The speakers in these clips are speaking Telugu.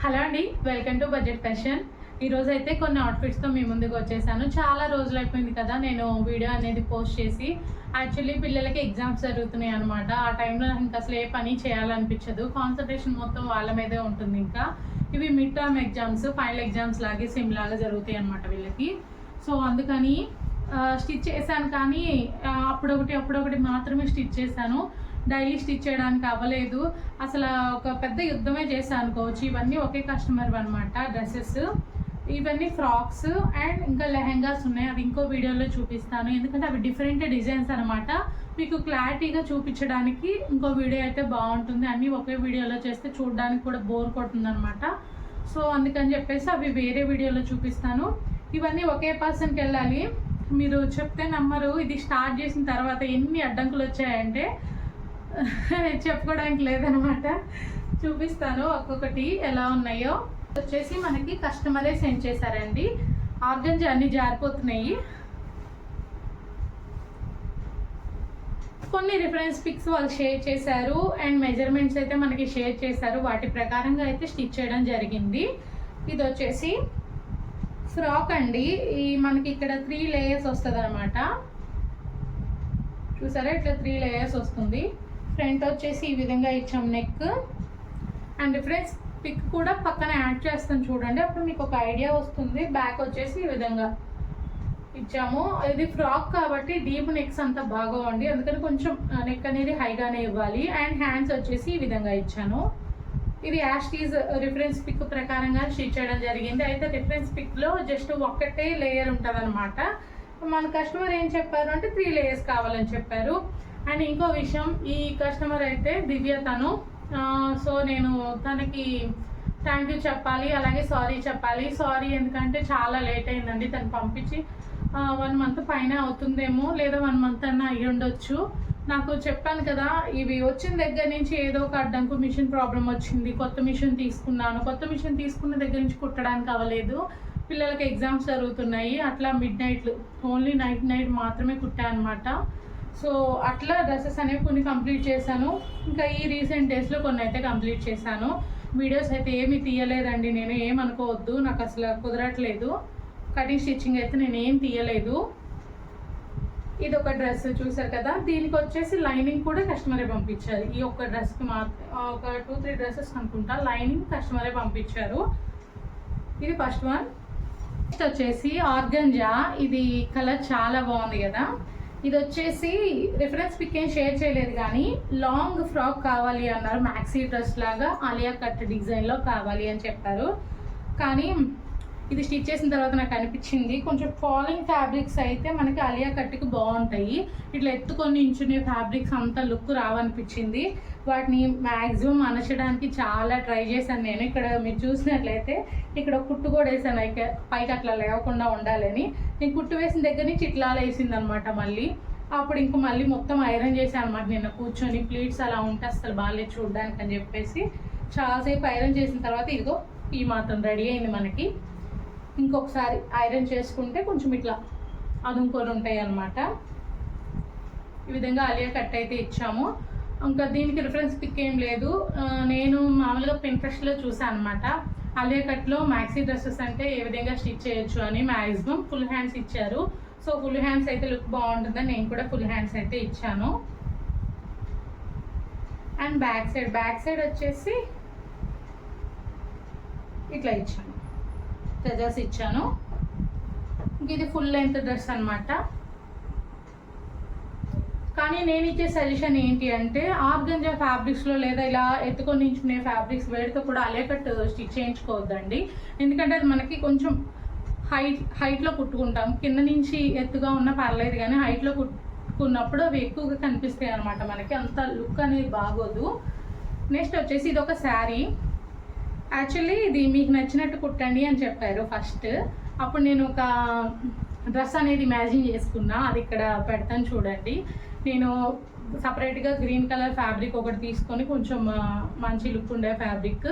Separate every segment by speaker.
Speaker 1: హలో అండి వెల్కమ్ టు బడ్జెట్ ఫ్యాషన్. ఈరోజు అయితే కొన్ని అవుట్ఫిట్స్తో మీ ముందుకు వచ్చేసాను. చాలా రోజులు అయిపోయింది కదా నేను వీడియో అనేది పోస్ట్ చేసి. యాక్చువల్లీ పిల్లలకి ఎగ్జామ్స్ జరుగుతున్నాయి అనమాట ఆ టైంలో నాకు ఇంకా అసలు ఏ పని చేయాలనిపించదు. కాన్సన్ట్రేషన్ మొత్తం వాళ్ళ మీదే ఉంటుంది ఇంకా. ఇవి mid term exams final exams లాగే సిమ్ లాగా జరుగుతాయి అనమాట వీళ్ళకి. సో అందుకని స్టిచ్ చేశాను కానీ అప్పుడొకటి అప్పుడొకటి మాత్రమే స్టిచ్ చేశాను. డైలీ స్టిచ్ చేయడానికి అవ్వలేదు. అసలు ఒక పెద్ద యుద్ధమే చేశాను అనుకోవచ్చు ఇవన్నీ ఒకే కస్టమర్ అనమాట డ్రెస్సెస్. ఇవన్నీ ఫ్రాక్స్ అండ్ ఇంకా లెహెంగాస్ ఉన్నాయి. అవి ఇంకో వీడియోలో చూపిస్తాను. ఎందుకంటే అవి డిఫరెంట్ డిజైన్స్ అనమాట మీకు క్లారిటీగా చూపించడానికి ఇంకో వీడియో అయితే బాగుంటుంది. అన్నీ ఒకే వీడియోలో చేస్తే చూడడానికి కూడా బోర్ కొడుతుంది అనమాట సో అందుకని చెప్పేసి అవి వేరే వీడియోలో చూపిస్తాను. ఇవన్నీ ఒకే పర్సన్కి వెళ్ళాలి. మీరు చెప్తే నమ్మరు. ఇది స్టార్ట్ చేసిన తర్వాత ఎన్ని అడ్డంకులు వచ్చాయంటే చెప్పుకోవడానికి లేదనమాట. చూపిస్తాను ఒక్కొక్కటి ఎలా ఉన్నాయో. వచ్చేసి మనకి కస్టమరే సెండ్ చేశారండి. ఆర్గన్స్ అన్ని జారిపోతున్నాయి. కొన్ని రిఫరెన్స్ పిక్స్ వాళ్ళు షేర్ చేశారు అండ్ మెజర్మెంట్స్ అయితే మనకి షేర్ చేశారు. వాటి ప్రకారంగా అయితే స్టిచ్ చేయడం జరిగింది. ఇది వచ్చేసి ఫ్రాక్ అండి. ఈ మనకి ఇక్కడ త్రీ లేయర్స్ వస్తుంది అనమాట చూసారా? ఇట్లా త్రీ లేయర్స్ వస్తుంది. ఫ్రంట్ వచ్చేసి ఈ విధంగా ఇచ్చాం నెక్ అండ్ ఫ్రెండ్స్ పిక్ కూడా పక్కన యాడ్ చేస్తాను చూడండి. అప్పుడు మీకు ఒక ఐడియా వస్తుంది. బ్యాక్ వచ్చేసి ఈ విధంగా ఇచ్చాము. ఇది ఫ్రాక్ కాబట్టి డీప్ నెక్స్ అంతా బాగోవండి. అందుకని కొంచెం నెక్ అనేది హైగానే ఇవ్వాలి. అండ్ హ్యాండ్స్ వచ్చేసి ఈ విధంగా ఇచ్చాను. ఇది as it is reference pic ప్రకారంగా స్టిచ్ చేయడం జరిగింది. అయితే రిఫరెన్స్ పిక్లో జస్ట్ ఒక్కటే లేయర్ ఉంటుంది మన కస్టమర్ ఏం చెప్పారు అంటే త్రీ లేయర్స్ కావాలని చెప్పారు. అండ్ ఇంకో విషయం ఈ కస్టమర్ అయితే దివ్య తను. సో నేను తనకి థ్యాంక్ యూ చెప్పాలి అలాగే సారీ చెప్పాలి. సారీ ఎందుకంటే చాలా లేట్ అయిందండి తను పంపించి. వన్ మంత్ పైన అవుతుందేమో లేదా వన్ మంత్ అన్న అయ్యి ఉండొచ్చు. నాకు చెప్పాను కదా ఇవి వచ్చిన దగ్గర నుంచి ఏదో ఒక అడ్డంకు మిషన్ ప్రాబ్లం వచ్చింది. కొత్త మిషన్ తీసుకున్నాను. కొత్త మిషన్ తీసుకున్న దగ్గర నుంచి కుట్టడానికి అవ్వలేదు. పిల్లలకి ఎగ్జామ్స్ జరుగుతున్నాయి. అట్లా మిడ్ నైట్లు ఓన్లీ నైట్ నైట్ మాత్రమే కుట్టాను అనమాట సో అట్లా డ్రెస్సెస్ అనేవి కొన్ని కంప్లీట్ చేశాను. ఇంకా ఈ రీసెంట్ డేస్లో కొన్ని అయితే కంప్లీట్ చేశాను. వీడియోస్ అయితే ఏమీ తీయలేదండి నేను ఏమనుకోవద్దు నాకు అసలు కుదరట్లేదు. కటింగ్ స్టిచ్చింగ్ అయితే నేను ఏం తీయలేదు. ఇది ఒక డ్రెస్ చూసారు కదా దీనికి వచ్చేసి లైనింగ్ కూడా కస్టమరే పంపించారు. ఈ ఒక్క డ్రెస్కి మాత్రం ఒక టూ త్రీ డ్రెస్సెస్ అనుకుంటా లైనింగ్ కస్టమరే పంపించారు. ఇది ఫస్ట్ వన్. నెక్స్ట్ వచ్చేసి ఆర్గంజా. ఇది కలర్ చాలా బాగుంది కదా. ఇది వచ్చేసి రిఫరెన్స్ పిక్ ఏం షేర్ చేయలేదు కానీ లాంగ్ ఫ్రాక్ కావాలి అన్నారు మ్యాక్సీ డ్రెస్ లాగా ఆలియా కట్ డిజైన్లో కావాలి అని చెప్పారు. కానీ ఇది స్టిచ్ చేసిన తర్వాత నాకు అనిపించింది. కొంచెం ఫాలింగ్ ఫ్యాబ్రిక్స్ అయితే మనకి అలియా కట్కి బాగుంటాయి. ఇట్లా ఎత్తుకొని నించునే ఫ్యాబ్రిక్స్ అంత లుక్ రావనిపించింది. వాటిని మ్యాక్సిమం అనచడానికి చాలా ట్రై చేశాను నేను. ఇక్కడ మీరు చూసినట్లయితే ఇక్కడ కుట్టు కూడా వేసాను అయితే పైకి అట్లా లేవకుండా ఉండాలని. నేను కుట్టు వేసిన దగ్గర నుంచి ఇట్లా వేసింది అనమాట మళ్ళీ. అప్పుడు ఇంక మళ్ళీ మొత్తం ఐరన్ చేశాను అనమాట నిన్న కూర్చొని ప్లీట్స్ అలా ఉంటే అసలు బాగాలేదు చూడడానికి అని చెప్పేసి చాలాసేపు ఐరన్ చేసిన తర్వాత ఇదిగో ఈ మాత్రం రెడీ అయింది మనకి. ఇంకొకసారి ఐరన్ చేసుకుంటే కొంచెం ఇట్లా అదుముకొని ఉంటాయి అన్నమాట ఈ విధంగా అలియా కట్ అయితే ఇచ్చాము. ఇంకా దీనికి రిఫరెన్స్ పిక్ ఏం లేదు. నేను మామూలుగా పింట్రెస్ట్లో చూసాను అనమాట అలియా కట్లో మ్యాక్సీ డ్రెస్సెస్ అంటే ఏ విధంగా స్టిచ్ చేయొచ్చు అని మ్యాక్సిమం ఫుల్ హ్యాండ్స్ ఇచ్చారు. సో ఫుల్ హ్యాండ్స్ అయితే లుక్ బాగుంటుందని నేను కూడా ఫుల్ హ్యాండ్స్ అయితే ఇచ్చాను. And back side back side వచ్చేసి ఇట్లా ఇచ్చాను. ట్రెజర్స్ ఇచ్చాను. ఇది ఫుల్ లెంత్ డ్రెస్ అనమాట కానీ నేను ఇచ్చే సజెషన్ ఏంటి అంటే ఆర్గంజా ఫ్యాబ్రిక్స్లో లేదా ఇలా ఎత్తుకొని నించునే ఫ్యాబ్రిక్స్ వేడితో కూడా అలేకట్ స్టిచ్ చేయించుకోవద్దండి. ఎందుకంటే అది మనకి కొంచెం హైట్ హైట్లో కుట్టుకుంటాం. కింద నుంచి ఎత్తుగా ఉన్న పర్లేదు కానీ హైట్లో కుట్టుకున్నప్పుడు అవి ఎక్కువగా కనిపిస్తాయి అనమాట మనకి. అంత లుక్ అనేది బాగోదు. నెక్స్ట్ వచ్చేసి ఇది ఒక శారీ. యాక్చువల్లీ ఇది మీకు నచ్చినట్టు కుట్టండి అని చెప్పారు ఫస్ట్ అప్పుడు నేను ఒక డ్రెస్ అనేది ఇమాజిన్ చేసుకున్నా. అది ఇక్కడ పెడతాను చూడండి. నేను సపరేట్గా గ్రీన్ కలర్ ఫ్యాబ్రిక్ ఒకటి తీసుకొని కొంచెం మంచి లుక్ ఉండే ఫ్యాబ్రిక్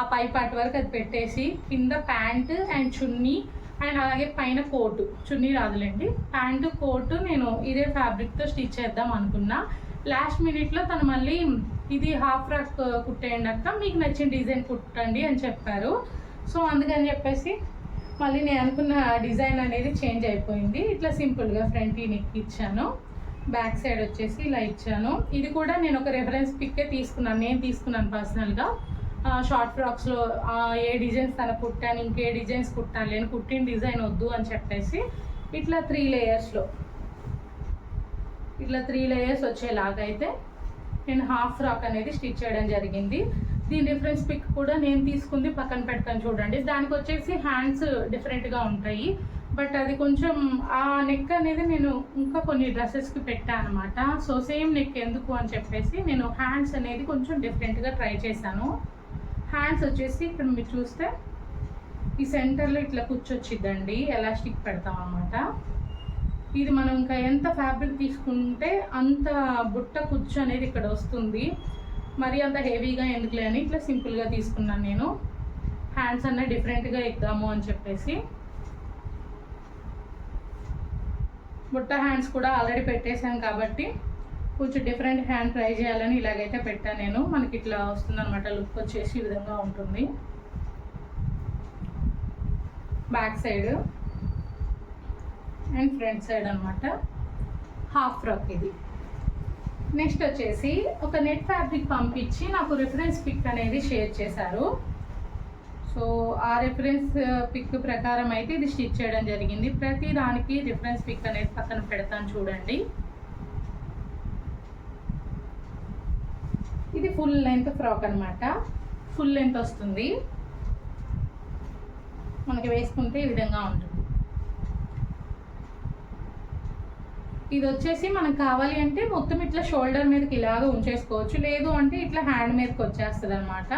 Speaker 1: ఆ పై పార్ట్ వరకు అది పెట్టేసి కింద ప్యాంట్ అండ్ చున్నీ అండ్ అలాగే పైన కోటు. చున్నీ రాదులేండి. ప్యాంటు కోటు నేను ఇదే ఫ్యాబ్రిక్తో స్టిచ్ చేద్దాం అనుకున్నా. లాస్ట్ మినిట్లో తను మళ్ళీ ఇది హాఫ్ ఫ్రాక్ కుట్టేయండి అక్క. మీకు నచ్చిన డిజైన్ కుట్టండి అని చెప్పారు. సో అందుకని చెప్పేసి మళ్ళీ నేను అనుకున్న డిజైన్ అనేది చేంజ్ అయిపోయింది. ఇట్లా సింపుల్గా ఫ్రంట్ ఈ నెక్ ఇచ్చాను. బ్యాక్ సైడ్ వచ్చేసి ఇలా ఇచ్చాను. ఇది కూడా నేను ఒక రెఫరెన్స్ పిక్కే తీసుకున్నాను. నేను తీసుకున్నాను పర్సనల్గా షార్ట్ ఫ్రాక్స్లో ఏ డిజైన్స్ తన కుట్టాను ఇంకే డిజైన్స్ కుట్టాలి. అని కుట్టిన డిజైన్ వద్దు అని చెప్పేసి ఇట్లా త్రీ లేయర్స్లో ఇట్లా త్రీ లేయర్స్ వచ్చేలాగైతే నేను హాఫ్ ఫ్రాక్ అనేది స్టిచ్ చేయడం జరిగింది. దీని రిఫరెన్స్ పిక్ కూడా నేను తీసుకుంది పక్కన పెడతాను చూడండి. దానికి వచ్చేసి హ్యాండ్స్ డిఫరెంట్గా ఉంటాయి. బట్ అది కొంచెం ఆ నెక్ అనేది నేను ఇంకా కొన్ని డ్రెస్సెస్కి పెట్టాను అనమాట సో సేమ్ నెక్ ఎందుకు అని చెప్పేసి నేను హ్యాండ్స్ అనేది కొంచెం డిఫరెంట్గా ట్రై చేశాను. హ్యాండ్స్ వచ్చేసి ఇక్కడ మీరు చూస్తే ఈ సెంటర్లో ఇట్లా కూర్చొచ్చిద్దండి. ఎలాస్టిక్ పెడతాం అనమాట ఇది మనం ఇంకా ఎంత ఫ్యాబ్రిక్ తీసుకుంటే అంత బుట్ట కుచ్చు అనేది ఇక్కడ వస్తుంది. మరి అంత హెవీగా ఎందుకులే అని ఇట్లా సింపుల్గా తీసుకున్నాను నేను. హ్యాండ్స్ అన్న డిఫరెంట్గా ఇద్దాము అని చెప్పేసి. బుట్ట హ్యాండ్స్ కూడా ఆల్రెడీ పెట్టేశాను కాబట్టి కొంచెం డిఫరెంట్ హ్యాండ్ ట్రై చేయాలని ఇలాగైతే పెట్టాను నేను. మనకి ఇట్లా వస్తుందన్నమాట లుక్ వచ్చేసి ఈ విధంగా ఉంటుంది. Back side and front side అనమాట హాఫ్ ఫ్రాక్ ఇది. నెక్స్ట్ వచ్చేసి ఒక నెట్ ఫ్యాబ్రిక్ పంపించి నాకు రిఫరెన్స్ పిక్ అనేది షేర్ చేశారు. సో ఆ రిఫరెన్స్ పిక్ ప్రకారం అయితే ఇది స్టిచ్ చేయడం జరిగింది. ప్రతి దానికి రిఫరెన్స్ పిక్ అనేది పక్కన పెడతాను చూడండి. ఇది ఫుల్ లెంత్ ఫ్రాక్ అనమాట ఫుల్ లెంత్ వస్తుంది. మనకి వేసుకుంటే ఈ విధంగా ఉంటుంది. ఇది వచ్చేసి మనకు కావాలి అంటే మొత్తం ఇట్లా షోల్డర్ మీదకి ఇలాగ ఉంచేసుకోవచ్చు. లేదు అంటే ఇట్లా హ్యాండ్ మీదకి వచ్చేస్తుంది అనమాట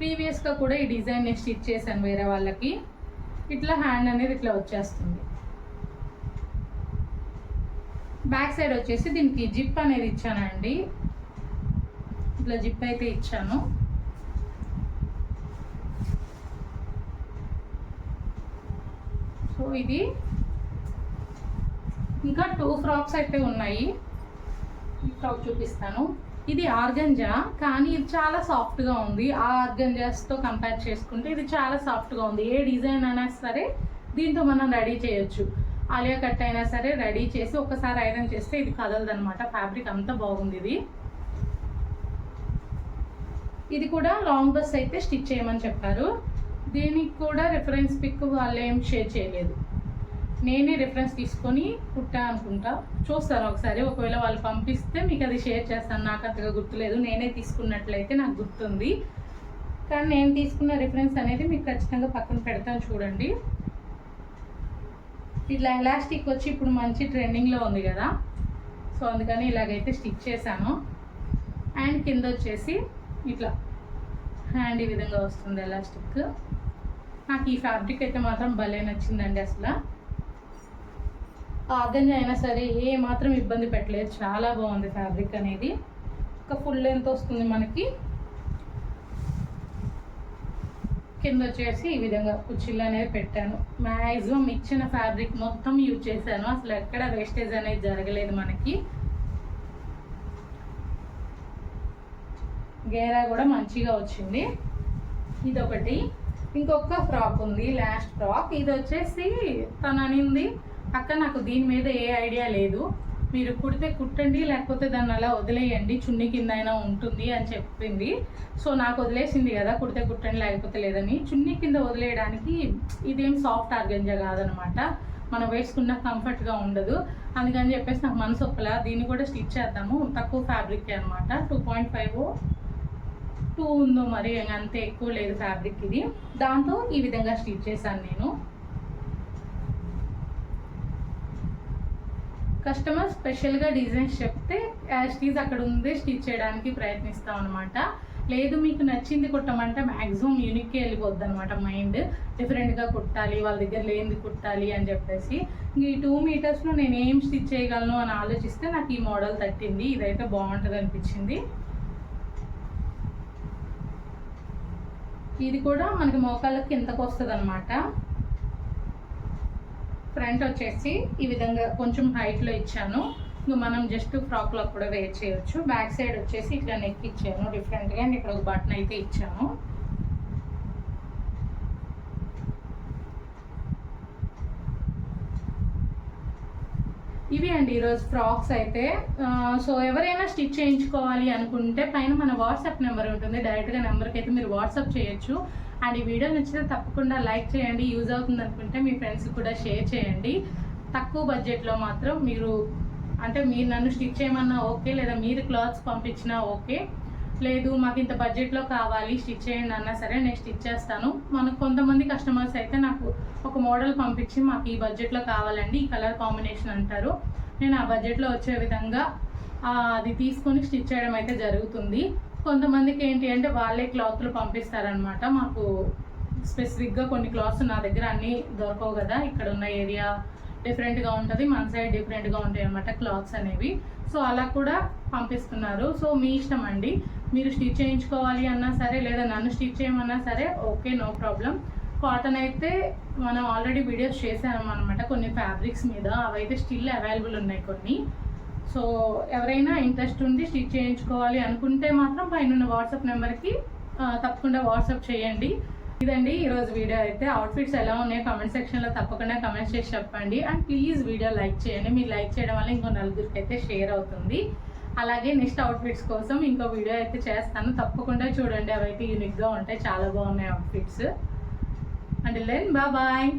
Speaker 1: ప్రీవియస్గా కూడా ఈ డిజైన్ నేను స్టిచ్ చేశాను వేరే వాళ్ళకి. ఇట్లా హ్యాండ్ అనేది ఇట్లా వచ్చేస్తుంది. బ్యాక్ సైడ్ వచ్చేసి దీనికి జిప్ అనేది ఇచ్చానండి. ఇట్లా జిప్ అయితే ఇచ్చాను. సో ఇది ఇంకా టూ ఫ్రాక్స్ అయితే ఉన్నాయి. ఈ ఫ్రాక్ చూపిస్తాను. ఇది ఆర్గంజా కానీ ఇది చాలా సాఫ్ట్గా ఉంది. ఆ ఆర్గంజాస్తో కంపేర్ చేసుకుంటే ఇది చాలా సాఫ్ట్గా ఉంది. ఏ డిజైన్ అయినా సరే దీంతో మనం రెడీ చేయొచ్చు. ఆలియా కట్ అయినా సరే రెడీ చేసి ఒకసారి ఐరన్ చేస్తే ఇది కదలదనమాట ఫ్యాబ్రిక్ అంత బాగుంది ఇది. ఇది కూడా లాంగ్ బస్ అయితే స్టిచ్ చేయమని చెప్పారు. దీనికి కూడా రిఫరెన్స్ పిక్ వాళ్ళు ఏం షేర్ చేయలేదు. నేనే రిఫరెన్స్ తీసుకొని కుట్టా అనుకుంటా. చూస్తాను ఒకసారి ఒకవేళ వాళ్ళు పంపిస్తే మీకు అది షేర్ చేస్తాను. నాకు అంతగా గుర్తులేదు. నేనే తీసుకున్నట్లయితే నాకు గుర్తుంది. కానీ నేను తీసుకున్న రిఫరెన్స్ అనేది మీకు ఖచ్చితంగా పక్కన పెడతాను చూడండి. ఇట్లా ఎలాస్టిక్ వచ్చి ఇప్పుడు మంచి ట్రెండింగ్లో ఉంది కదా. సో అందుకని ఇలాగైతే స్టిచ్ చేశాను. అండ్ కింద వచ్చేసి ఇట్లా హ్యాండ్ ఈ విధంగా వస్తుంది ఎలాస్టిక్ నాకు ఈ ఫ్యాబ్రిక్ అయితే మాత్రం భలే నచ్చిందండి అసలు. ఆర్గంజా అయినా సరే ఏ మాత్రం ఇబ్బంది పెట్టలేదు. చాలా బాగుంది ఫ్యాబ్రిక్ అనేది. ఒక ఫుల్ లెంత్ వస్తుంది మనకి. కింద వచ్చేసి ఈ విధంగా కుచ్చిళ్ళు అనేది పెట్టాను. మ్యాక్సిమం ఇచ్చిన ఫ్యాబ్రిక్ మొత్తం యూజ్ చేశాను. అసలు ఎక్కడ వేస్టేజ్ అనేది జరగలేదు మనకి. గేరా కూడా మంచిగా వచ్చింది. ఇదొకటి. ఇంకొక ఫ్రాక్ ఉంది లాస్ట్ ఫ్రాక్ ఇది వచ్చేసి తను అనింది అక్క నాకు దీని మీద ఏ ఐడియా లేదు. మీరు కుడితే కుట్టండి లేకపోతే దాన్ని అలా వదిలేయండి చున్నీ కింద అయినా ఉంటుంది అని చెప్పింది. సో నాకు వదిలేసింది కదా కుడితే కుట్టండి లేకపోతే లేదని. చున్నీ కింద వదిలేయడానికి ఇదేం సాఫ్ట్ ఆర్గంజా కాదనమాట. మనం వేసుకున్న కంఫర్ట్గా ఉండదు. అందుకని చెప్పేసి నాకు మనసు ఒప్పలా. దీన్ని కూడా స్టిచ్ చేద్దాము. తక్కువ ఫ్యాబ్రిక్ అనమాట. టూ పాయింట్ ఫైవ్ టూ ఉందో మరి అంతే ఎక్కువ లేదు ఫ్యాబ్రిక్ ఇది. దాంతో ఈ విధంగా స్టిచ్ చేశాను నేను. కస్టమర్ స్పెషల్గా డిజైన్స్ చెప్తే యాజ్ టీజ్ అక్కడ ఉందే స్టిచ్ చేయడానికి ప్రయత్నిస్తాం అనమాట లేదు మీకు నచ్చింది కుట్టమంటే మ్యాక్సిమం యూనిక్కి వెళ్ళిపోద్ది అనమాట మైండ్. డిఫరెంట్గా కుట్టాలి వాళ్ళ దగ్గర లేనిది కుట్టాలి అని చెప్పేసి. ఈ టూ మీటర్స్లో నేను ఏం స్టిచ్ చేయగలను అని ఆలోచిస్తే నాకు ఈ మోడల్ తట్టింది. ఇదైతే బాగుంటుంది అనిపించింది. ఇది కూడా మనకి మోకాళ్ళకి కిందకు వస్తుంది అనమాట ఫ్రంట్ వచ్చేసి ఈ విధంగా కొంచెం హైట్లో ఇచ్చాను. ఇంకా మనం జస్ట్ ఫ్రాక్లో కూడా వేర్ చేయొచ్చు. బ్యాక్ సైడ్ వచ్చేసి ఇట్లా నెక్ ఇచ్చాను. డిఫరెంట్గా అండ్ ఇక్కడ ఒక బటన్ అయితే ఇచ్చాను. ఇవి అండి ఈరోజు ఫ్రాక్స్ అయితే. సో ఎవరైనా స్టిచ్ చేయించుకోవాలి అనుకుంటే పైన మన వాట్సాప్ నెంబర్ ఉంటుంది. డైరెక్ట్గా నెంబర్కి అయితే మీరు వాట్సాప్ చేయొచ్చు. అండ్ ఈ వీడియో నచ్చితే తప్పకుండా లైక్ చేయండి యూజ్ అవుతుంది అనుకుంటే మీ ఫ్రెండ్స్కి కూడా షేర్ చేయండి. తక్కువ బడ్జెట్లో మాత్రం మీరు అంటే మీరు నన్ను స్టిచ్ చేయమన్నా ఓకే లేదా మీరు క్లాత్స్ పంపించినా ఓకే. లేదు మాకు ఇంత బడ్జెట్లో కావాలి స్టిచ్ చేయండి అన్నా సరే నేను స్టిచ్ చేస్తాను. మనకు కొంతమంది కస్టమర్స్ అయితే నాకు ఒక మోడల్ పంపించి మాకు ఈ బడ్జెట్లో కావాలండి ఈ కలర్ కాంబినేషన్ అంటారు. నేను ఆ బడ్జెట్లో వచ్చే విధంగా అది తీసుకొని స్టిచ్ చేయడం అయితే జరుగుతుంది. కొంతమందికి ఏంటి అంటే వాళ్ళే క్లాత్లు పంపిస్తారనమాట మాకు స్పెసిఫిక్గా కొన్ని క్లాత్స్ నా దగ్గర అన్నీ దొరకవు కదా. ఇక్కడ ఉన్న ఏరియా డిఫరెంట్గా ఉంటుంది. మన సైడ్ డిఫరెంట్గా ఉంటాయి అనమాట క్లాత్స్ అనేవి. సో అలా కూడా పంపిస్తున్నారు. సో మీ ఇష్టం అండి. మీరు స్టిచ్ చేయించుకోవాలి అన్నా సరే లేదా నన్ను స్టిచ్ చేయమన్నా సరే ఓకే నో ప్రాబ్లం. కాటన్ అయితే మనం ఆల్రెడీ వీడియోస్ చేసాము అనమాట కొన్ని ఫ్యాబ్రిక్స్ మీద. అవైతే స్టిల్ అవైలబుల్ ఉన్నాయి కొన్ని. సో ఎవరైనా ఇంట్రెస్ట్ ఉండి స్టిచ్ చేయించుకోవాలి అనుకుంటే మాత్రం పైన వాట్సాప్ నెంబర్కి తప్పకుండా వాట్సాప్ చేయండి. ఇదండి ఈరోజు వీడియో అయితే. అవుట్ఫిట్స్ ఎలా ఉన్నాయో కమెంట్ సెక్షన్లో తప్పకుండా కమెంట్ చేసి చెప్పండి. అండ్ ప్లీజ్ వీడియో లైక్ చేయండి. మీరు లైక్ చేయడం వల్ల ఇంకో నలుగురికి అయితే షేర్ అవుతుంది. అలాగే నెక్స్ట్ అవుట్ఫిట్స్ కోసం ఇంకో వీడియో అయితే చేస్తాను. తప్పకుండా చూడండి. అవైతే యూనిక్గా ఉంటాయి. చాలా బాగున్నాయి అవుట్ఫిట్స్ అండ్ లెన్ బాయ్